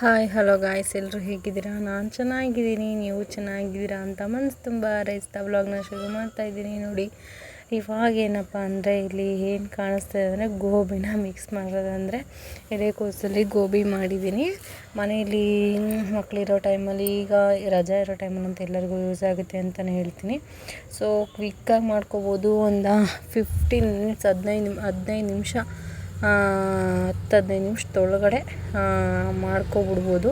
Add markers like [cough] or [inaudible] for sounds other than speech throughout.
Hi, hello guys ಎಲ್ಲರೂ ಹೇಗಿದ್ದೀರಾ? ನಾನು ಚೆನ್ನಾಗಿದ್ದೀನಿ, ನೀವು ಚೆನ್ನಾಗಿದ್ದೀರಾ ಅಂತ ಮನಸ್ಸು ತುಂಬ ರೈಸ್ತಾ ವ್ಲಾಗ್ನ ಶುರು ಮಾಡ್ತಾ ಇದ್ದೀನಿ. ನೋಡಿ, ಇವಾಗ ಏನಪ್ಪ ಅಂದರೆ ಇಲ್ಲಿ ಏನು ಕಾಣಿಸ್ತಾ ಇದೆ ಅಂದರೆ ಗೋಬಿನ ಮಿಕ್ಸ್ ಮಾಡೋದಂದರೆ ಎಲೆಕೋಸಲ್ಲಿ ಗೋಬಿ ಮಾಡಿದ್ದೀನಿ. ಮನೆಯಲ್ಲಿ ಮಕ್ಕಳಿರೋ ಟೈಮಲ್ಲಿ ಈಗ ರಜಾ ಇರೋ ಟೈಮಲ್ಲಿ ಅಂತ ಎಲ್ಲರಿಗೂ ಯೂಸ್ ಆಗುತ್ತೆ ಅಂತಲೇ ಹೇಳ್ತೀನಿ. ಸೊ ಕ್ವಿಕ್ಕಾಗಿ ಮಾಡ್ಕೋಬೋದು. ಒಂದು ಫಿಫ್ಟೀನ್ ಮಿನಿಟ್ಸ್ ಹದಿನೈದು ಹದಿನೈದು ನಿಮಿಷ ಹತ್ತು ಹದಿನೈದು ನಿಮಿಷದೊಳಗಡೆ ಮಾಡ್ಕೊಬಿಡ್ಬೋದು.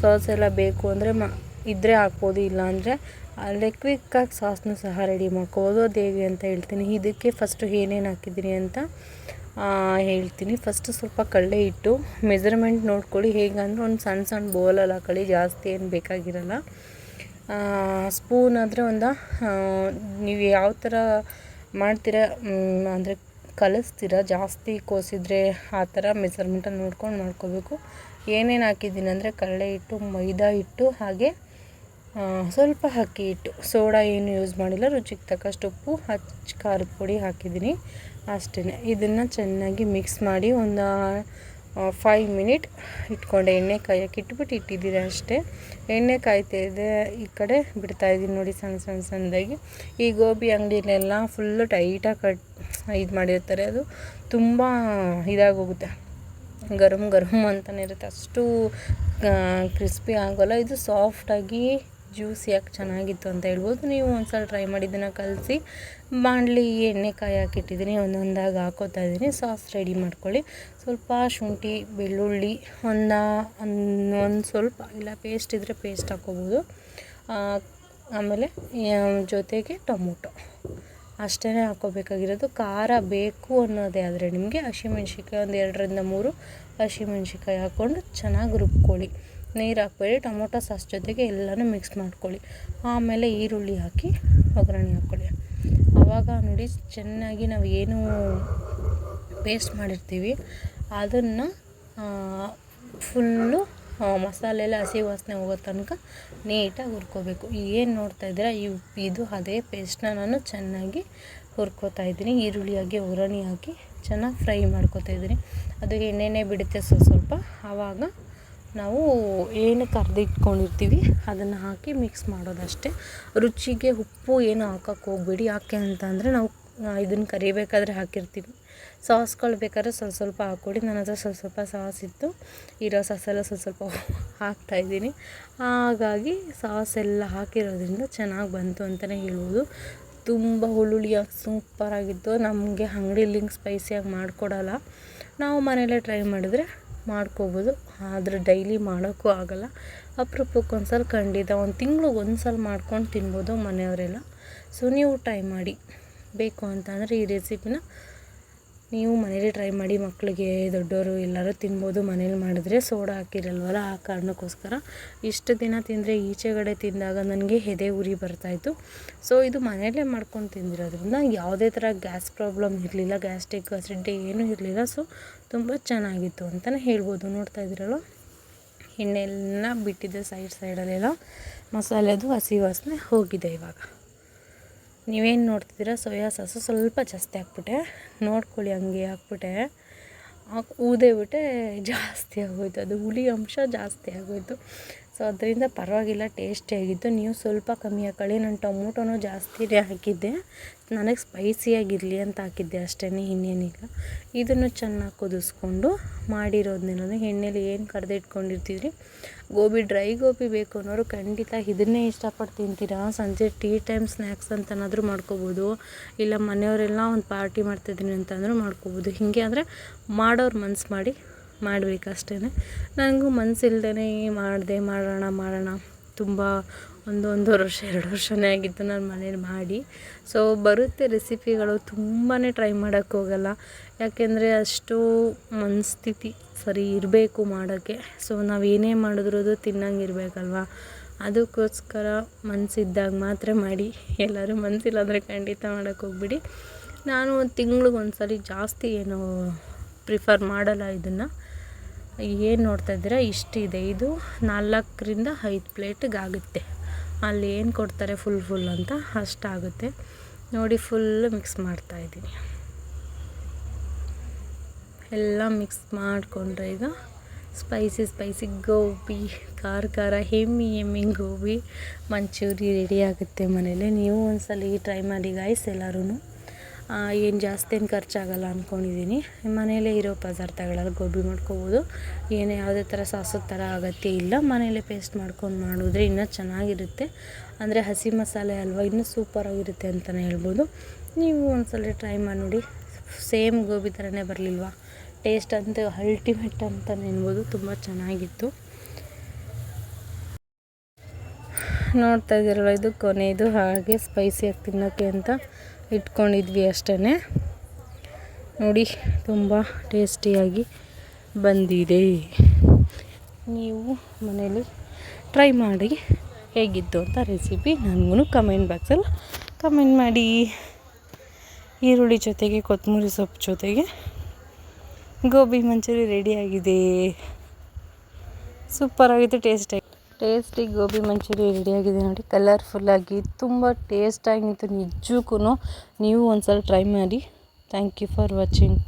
ಸಾಸ್ ಎಲ್ಲ ಬೇಕು ಅಂದರೆ ಮ ಇದ್ದರೆ ಹಾಕ್ಬೋದು ಇಲ್ಲಾಂದರೆ ಅಲ್ಲೇ ಕ್ವಿಕ್ಕಾಗಿ ಸಾಸ್ನು ಸಹ ರೆಡಿ ಮಾಡ್ಕೋಬೋದು. ಅದು ಹೇಗೆ ಅಂತ ಹೇಳ್ತೀನಿ. ಇದಕ್ಕೆ ಫಸ್ಟು ಏನೇನು ಹಾಕಿದ್ದೀನಿ ಅಂತ ಹೇಳ್ತೀನಿ. ಫಸ್ಟು ಸ್ವಲ್ಪ ಕಡಲೆ ಇಟ್ಟು ಮೆಜರ್ಮೆಂಟ್ ನೋಡ್ಕೊಳ್ಳಿ. ಹೇಗಂದ್ರೆ ಒಂದು ಸಣ್ಣ ಸಣ್ಣ ಬೌಲಲ್ಲಿ ಹಾಕೊಳ್ಳಿ. ಜಾಸ್ತಿ ಏನು ಬೇಕಾಗಿರಲ್ಲ. ಸ್ಪೂನ್ ಆದರೆ ಒಂದು ನೀವು ಯಾವ ಥರ ಮಾಡ್ತೀರ ಅಂದರೆ ಕಲಿಸ್ತೀರ? ಜಾಸ್ತಿ ಕೋಸಿದ್ರೆ ಆ ಥರ ಮೆಸರ್ಮೆಂಟಲ್ಲಿ ನೋಡ್ಕೊಂಡು ಮಾಡ್ಕೋಬೇಕು. ಏನೇನು ಹಾಕಿದ್ದೀನಿ ಅಂದರೆ ಕಡಲೆ ಹಿಟ್ಟು, ಮೈದಾ ಹಿಟ್ಟು ಹಾಗೆ ಸ್ವಲ್ಪ ಅಕ್ಕಿ ಹಿಟ್ಟು. ಸೋಡಾ ಏನು ಯೂಸ್ ಮಾಡಿಲ್ಲ, ರುಚಿಗೆ ತಕ್ಕಷ್ಟು ಉಪ್ಪು, ಹಚ್ಚ ಖಾರದ ಪುಡಿ ಹಾಕಿದ್ದೀನಿ. ಅಷ್ಟೇ ಇದನ್ನು ಚೆನ್ನಾಗಿ ಮಿಕ್ಸ್ ಮಾಡಿ ಒಂದು ಫೈವ್ ಮಿನಿಟ್ ಇಟ್ಕೊಂಡೆ. ಎಣ್ಣೆ ಕಾಯಕ್ಕೆ ಇಟ್ಬಿಟ್ಟು ಇಟ್ಟಿದ್ದೀರಿ ಅಷ್ಟೇ. ಎಣ್ಣೆ ಕಾಯ್ತಾ ಇದೆ ಈ ಕಡೆ ಬಿಡ್ತಾಯಿದ್ದೀನಿ ನೋಡಿ ಸಣ್ಣ ಸಣ್ಣ ಸಣ್ಣದಾಗಿ. ಈ ಗೋಬಿ ಅಂಗಡಿಲೆಲ್ಲ ಫುಲ್ಲು ಟೈಟಾಗಿ ಕಟ್, ಇದು ಮಾಡಿರ್ತಾರೆ. ಅದು ತುಂಬ ಇದಾಗೋಗುತ್ತೆ. ಗರಮ್ ಗರಮ್ ಅಂತಲೇ ಇರುತ್ತೆ. ಅಷ್ಟು ಕ್ರಿಸ್ಪಿ ಆಗೋಲ್ಲ. ಇದು ಸಾಫ್ಟಾಗಿ ಜ್ಯೂಸಿಯಾಗಿ ಚೆನ್ನಾಗಿತ್ತು ಅಂತ ಹೇಳ್ಬೋದು. ನೀವು ಒಂದು ಸಲ ಟ್ರೈ ಮಾಡಿದ್ದನ್ನು ಕಲಸಿ, ಬಾಣಲಿ ಎಣ್ಣೆ ಕಾಯಿ ಹಾಕಿಟ್ಟಿದ್ದೀನಿ ಒಂದೊಂದಾಗಿ ಹಾಕೋತಾ ಇದ್ದೀನಿ. ಸಾಸ್ ರೆಡಿ ಮಾಡ್ಕೊಳ್ಳಿ. ಸ್ವಲ್ಪ ಶುಂಠಿ, ಬೆಳ್ಳುಳ್ಳಿ, ಒಂದ, ಒಂದು ಸ್ವಲ್ಪ ಇಲ್ಲ ಪೇಸ್ಟ್ ಇದ್ದರೆ ಪೇಸ್ಟ್ ಹಾಕ್ಕೋಬೋದು ಆಮೇಲೆ ಜೊತೆಗೆ ಟೊಮೊಟೊ. ಅಷ್ಟೇ ಹಾಕ್ಕೋಬೇಕಾಗಿರೋದು ಖಾರ ಬೇಕು ಅನ್ನೋದೇ ಆದರೆ ನಿಮಗೆ ಹಸಿಮೆಣ್ಸಿಕಾಯಿ ಒಂದು ಎರಡರಿಂದ ಮೂರು ಹಸಿಮೆಣ್ಸಿಕಾಯಿ ಹಾಕ್ಕೊಂಡು ಚೆನ್ನಾಗಿ ರುಬ್ಕೊಳ್ಳಿ. ನೀರು ಹಾಕ್ಬೇಡಿ, ಟೊಮೊಟೊ ಸಾಸ್ ಜೊತೆಗೆ ಎಲ್ಲನೂ ಮಿಕ್ಸ್ ಮಾಡ್ಕೊಳ್ಳಿ. ಆಮೇಲೆ ಈರುಳ್ಳಿ ಹಾಕಿ ಒಗ್ಗರಣೆ ಹಾಕ್ಕೊಳ್ಳಿ. ಆವಾಗ ನೋಡಿ ಚೆನ್ನಾಗಿ ನಾವು ಏನು ಪೇಸ್ಟ್ ಮಾಡಿರ್ತೀವಿ. ಅದನ್ನು ಫುಲ್ಲು ಮಸಾಲೆ ಎಲ್ಲ ಹಸಿ ವಾಸನೆ ಹೋಗೋ ತನಕ ನೀಟಾಗಿ ಹುರ್ಕೋಬೇಕು. ಏನು ನೋಡ್ತಾ ಇದ್ದೀರಾ ಇದು ಅದೇ ಪೇಸ್ಟನ್ನ ನಾನು ಚೆನ್ನಾಗಿ ಹುರ್ಕೋತಾ ಇದ್ದೀನಿ. ಈರುಳ್ಳಿ ಹಾಕಿ, ಒಗ್ಗರಣೆ ಹಾಕಿ ಚೆನ್ನಾಗಿ ಫ್ರೈ ಮಾಡ್ಕೋತಾ ಇದ್ದೀನಿ. ಅದು ಎಣ್ಣೆನೇ ಬಿಡುತ್ತೆ ಸ್ವಲ್ಪ ಸ್ವಲ್ಪ, ಆವಾಗ ನಾವು ಏನು ಕರೆದಿಟ್ಕೊಂಡಿರ್ತೀವಿ ಅದನ್ನು ಹಾಕಿ ಮಿಕ್ಸ್ ಮಾಡೋದಷ್ಟೇ. ರುಚಿಗೆ ಉಪ್ಪು ಏನು ಹಾಕೋಕೆ ಹೋಗಬೇಡಿ. ಯಾಕೆ ಅಂತಂದರೆ ನಾವು ಇದನ್ನು ಕರಿಬೇಕಾದ್ರೆ ಹಾಕಿರ್ತೀವಿ. ಸಾಸ್ಗಳು ಬೇಕಾದ್ರೆ ಸ್ವಲ್ಪ ಸ್ವಲ್ಪ ಹಾಕ್ಕೊಡಿ. ನನ್ನ ಹತ್ರ ಸ್ವಲ್ಪ ಸ್ವಲ್ಪ ಸಾಸ್ ಇತ್ತು. ಇರೋ ಸಾಸೆಲ್ಲ ಸ್ವಲ್ಪ ಸ್ವಲ್ಪ [laughs] ಹಾಕ್ತಾಯಿದ್ದೀನಿ ಹಾಗಾಗಿ ಸಾಸ್ ಎಲ್ಲ ಹಾಕಿರೋದ್ರಿಂದ ಚೆನ್ನಾಗಿ ಬಂತು ಅಂತಲೇ ಹೇಳ್ಬೋದು. ತುಂಬ ಹುಳುಳಿಯಾಗಿ ಸೂಪರಾಗಿತ್ತು ನಮಗೆ ಅಂಗಡಿಲಿ ಸ್ಪೈಸಿಯಾಗಿ ಮಾಡಿಕೊಡಲ್ಲ. ನಾವು ಮನೆಯಲ್ಲೇ ಟ್ರೈ ಮಾಡಿದ್ರೆ ಮಾಡ್ಕೋಬೋದು. ಆದರೆ ಡೈಲಿ ಮಾಡೋಕ್ಕೂ ಆಗೋಲ್ಲ. ಅಪ್ರೂಪಕ್ಕೆ ಒಂದು ಸಲ ಖಂಡಿತ, ಒಂದು ತಿಂಗ್ಳಿಗೆ ಒಂದು ಸಲ ಮಾಡ್ಕೊಂಡು ತಿನ್ಬೋದು ಮನೆಯವರೆಲ್ಲ. ಸೊ ನೀವು ಟ್ರೈ ಮಾಡಿ. ಬೇಕು ಅಂತಂದರೆ ಈ ರೆಸಿಪಿನ ನೀವು ಮನೇಲಿ ಟ್ರೈ ಮಾಡಿ ಮಕ್ಕಳಿಗೆ ದೊಡ್ಡವರು ಎಲ್ಲರೂ ತಿನ್ಬೋದು ಮನೇಲಿ ಮಾಡಿದ್ರೆ ಸೋಡಾ ಹಾಕಿರಲ್ವಲ್ಲ, ಆ ಕಾರಣಕ್ಕೋಸ್ಕರ. ಇಷ್ಟು ದಿನ ತಿಂದರೆ ಈಚೆಗಡೆ ತಿಂದಾಗ ನನಗೆ ಎದೆ ಉರಿ ಬರ್ತಾಯಿತ್ತು ಸೊ ಇದು ಮನೆಯಲ್ಲೇ ಮಾಡ್ಕೊಂಡು ತಿಂದಿರೋದ್ರಿಂದ ಯಾವುದೇ ಥರ ಗ್ಯಾಸ್ ಪ್ರಾಬ್ಲಮ್ ಇರಲಿಲ್ಲ, ಗ್ಯಾಸ್ಟ್ರಿಕ್ ಅಸಿಡಿಟಿ ಏನೂ ಇರಲಿಲ್ಲ. ಸೊ ತುಂಬ ಚೆನ್ನಾಗಿತ್ತು ಅಂತಲೇ ಹೇಳ್ಬೋದು. ನೋಡ್ತಾ ಇದ್ದೀರಲ್ಲ ಎಣ್ಣೆಲ್ಲ ಬಿಟ್ಟಿದ್ದೆ ಸೈಡ್ ಸೈಡಲ್ಲೆಲ್ಲ ಮಸಾಲೆದು ಹಸಿ ವಾಸನೆ ಹೋಗಿದೆ ಇವಾಗ. ನೀವೇನು ನೋಡ್ತಿದ್ದೀರ? ಸೋಯಾ ಸಾಸು ಸ್ವಲ್ಪ ಜಾಸ್ತಿ ಹಾಕ್ಬಿಟ್ಟೆ. ನೋಡ್ಕೊಳ್ಳಿ, ಹಂಗೆ ಹಾಕ್ಬಿಟ್ಟೆ. ಹಾಕಿ ಊದೇ ಬಿಟ್ಟೆ ಜಾಸ್ತಿ ಆಗೋಯ್ತು. ಅದು ಹುಳಿ ಅಂಶ ಜಾಸ್ತಿ ಆಗೋಯ್ತು. ಸೊ ಅದರಿಂದ ಪರವಾಗಿಲ್ಲ ಟೇಸ್ಟಿಯಾಗಿತ್ತು ನೀವು ಸ್ವಲ್ಪ ಕಮ್ಮಿ ಹಾಕೊಳ್ಳಿ. ನಾನು ಟೊಮೊಟೊನೂ ಜಾಸ್ತಿನೇ ಹಾಕಿದ್ದೆ. ನನಗೆ ಸ್ಪೈಸಿಯಾಗಿರಲಿ ಅಂತ ಹಾಕಿದ್ದೆ ಅಷ್ಟೇ ಇನ್ನೇನಿಲ್ಲ ಇದನ್ನು ಚೆನ್ನಾಗಿ ಕುದಿಸ್ಕೊಂಡು ಮಾಡಿರೋದನ್ನೆಲ್ಲ ಎಣ್ಣೆಲಿ ಏನು ಕರೆದಿಟ್ಕೊಂಡಿರ್ತೀರಿ? ಗೋಬಿ ಡ್ರೈ ಗೋಬಿ ಬೇಕು ಅನ್ನೋರು ಖಂಡಿತ ಇದನ್ನೇ ಇಷ್ಟಪಟ್ಟು ತಿಂತೀರಾ ಸಂಜೆ ಟೀ ಟೈಮ್ ಸ್ನ್ಯಾಕ್ಸ್ ಅಂತನಾದರೂ ಮಾಡ್ಕೋಬೋದು. ಇಲ್ಲ ಮನೆಯವರೆಲ್ಲ ಒಂದು ಪಾರ್ಟಿ ಮಾಡ್ತಿದ್ದೀನಿ ಅಂತಂದರೂ ಮಾಡ್ಕೋಬೋದು. ಹೀಗೆ ಅಂದರೆ ಮಾಡೋರು ಮನ್ಸು ಮಾಡಿ ಮಾಡಬೇಕಷ್ಟೇ ನನಗೂ ಮನಸ್ಸಿಲ್ದೇ ಮಾಡಿದೆ, ಮಾಡೋಣ ಮಾಡೋಣ. ತುಂಬ ಒಂದು ಒಂದೂವರೆ ವರ್ಷ, ಎರಡು ವರ್ಷವೇ ಆಗಿತ್ತು ನಾನು ಮನೇಲಿ ಮಾಡಿ. ಸೊ ಬರುತ್ತೆ ರೆಸಿಪಿಗಳು ತುಂಬಾ ಟ್ರೈ ಮಾಡೋಕ್ಕೆ ಹೋಗಲ್ಲ. ಯಾಕೆಂದರೆ ಅಷ್ಟು ಮನಸ್ಥಿತಿ ಸರಿ ಇರಬೇಕು ಮಾಡೋಕ್ಕೆ. ಸೊ ನಾವು ಏನೇ ಮಾಡಿದ್ರು ಅದು ತಿನ್ನಂಗೆ ಇರಬೇಕಲ್ವ? ಅದಕ್ಕೋಸ್ಕರ ಮನಸ್ಸಿದ್ದಾಗ ಮಾತ್ರ ಮಾಡಿ. ಎಲ್ಲರೂ ಮನಸ್ಸಿಲ್ಲ ಅಂದರೆ ಖಂಡಿತ ಮಾಡೋಕ್ಕೆ ಹೋಗ್ಬಿಡಿ. ನಾನು ಒಂದು ತಿಂಗ್ಳಿಗೆ ಒಂದು ಸಾರಿ ಜಾಸ್ತಿ ಏನು ಪ್ರಿಫರ್ ಮಾಡಲ್ಲ ಇದನ್ನು. ಏನು ನೋಡ್ತಾ ಇದ್ದೀರಾ? ಇಷ್ಟಿದೆ. ಇದು ನಾಲ್ಕರಿಂದ ಐದು ಪ್ಲೇಟಿಗಾಗುತ್ತೆ ಅಲ್ಲಿ ಏನು ಕೊಡ್ತಾರೆ ಫುಲ್ ಫುಲ್ ಅಂತ ಅಷ್ಟಾಗುತ್ತೆ. ನೋಡಿ ಫುಲ್ ಮಿಕ್ಸ್ ಮಾಡ್ತಾಯಿದ್ದೀನಿ ಎಲ್ಲ ಮಿಕ್ಸ್ ಮಾಡಿಕೊಂಡ್ರೆ ಈಗ ಸ್ಪೈಸಿ ಸ್ಪೈಸಿ ಗೋಬಿ, ಖಾರ ಖಾರ, ಹೆಮ್ಮಿ ಹೆಮ್ಮಿ ಗೋಬಿ, ಮಂಚೂರಿ ರೆಡಿ ಆಗುತ್ತೆ ಮನೇಲಿ. ನೀವು ಒಂದ್ಸಲ ಟ್ರೈ ಮಾಡಿ ಗಾಯ್ಸ್ ಎಲ್ಲರೂ ಏನು ಜಾಸ್ತಿ ಏನು ಖರ್ಚಾಗಲ್ಲ ಅಂದ್ಕೊಂಡಿದ್ದೀನಿ ಮನೆಯಲ್ಲೇ ಇರೋ ಪದಾರ್ಥಗಳಲ್ಲಿ ಗೋಬಿ ಮಾಡ್ಕೋಬೋದು. ಏನು ಯಾವುದೇ ಥರ ಸಾಸದ ಥರ ಅಗತ್ಯ ಇಲ್ಲ. ಮನೆಯಲ್ಲೇ ಪೇಸ್ಟ್ ಮಾಡ್ಕೊಂಡು ಮಾಡಿದ್ರೆ ಇನ್ನೂ ಚೆನ್ನಾಗಿರುತ್ತೆ. ಅಂದರೆ ಹಸಿ ಮಸಾಲೆ ಅಲ್ವಾ, ಇನ್ನೂ ಸೂಪರಾಗಿರುತ್ತೆ ಅಂತಲೇ ಹೇಳ್ಬೋದು. ನೀವು ಒಂದ್ಸಲ ಟ್ರೈ ಮಾಡಿ. ನೋಡಿ ಸೇಮ್ ಗೋಬಿ ಥರನೇ ಬರಲಿಲ್ವಾ? ಟೇಸ್ಟ್ ಅಂತೂ ಅಲ್ಟಿಮೇಟ್ ಅಂತಲೇ ಹೇಳ್ಬೋದು. ತುಂಬ ಚೆನ್ನಾಗಿತ್ತು. ನೋಡ್ತಾ ಇದ್ದೀರಲ್ಲ ಇದು ಕೊನೆಯದು ಹಾಗೆ ಸ್ಪೈಸಿಯಾಗಿ ತಿನ್ನೋಕ್ಕೆ ಅಂತ. ಇಟ್ಕೊಂಡಿದ್ವಿ ಅಷ್ಟೇ ನೋಡಿ, ತುಂಬ ಟೇಸ್ಟಿಯಾಗಿ ಬಂದಿದೆ. ನೀವು ಮನೇಲಿ ಟ್ರೈ ಮಾಡಿ ಹೇಗಿತ್ತು ಅಂತ ರೆಸಿಪಿ ನನಗೂ ಕಮೆಂಟ್ ಬಾಕ್ಸಲ್ಲಿ ಕಮೆಂಟ್ ಮಾಡಿ. ಈರುಳ್ಳಿ ಜೊತೆಗೆ ಕೊತ್ತಂಬರಿ ಸೊಪ್ಪು ಜೊತೆಗೆ ಗೋಬಿ ಮಂಚೂರಿ ರೆಡಿಯಾಗಿದೆ ಸೂಪರಾಗಿತ್ತು, ಟೇಸ್ಟಾಗಿ. ಟೇಸ್ಟಿ ಗೋಬಿ ಮಂಚೂರಿ ರೆಡಿಯಾಗಿದೆ ನೋಡಿ. ಕಲರ್ಫುಲ್ಲಾಗಿ ತುಂಬ ಟೇಸ್ಟಾಗಿತ್ತು ನಿಜಕ್ಕೂ ನೀವು ಒಂದು ಸಲ ಟ್ರೈ ಮಾಡಿ. Thank you for watching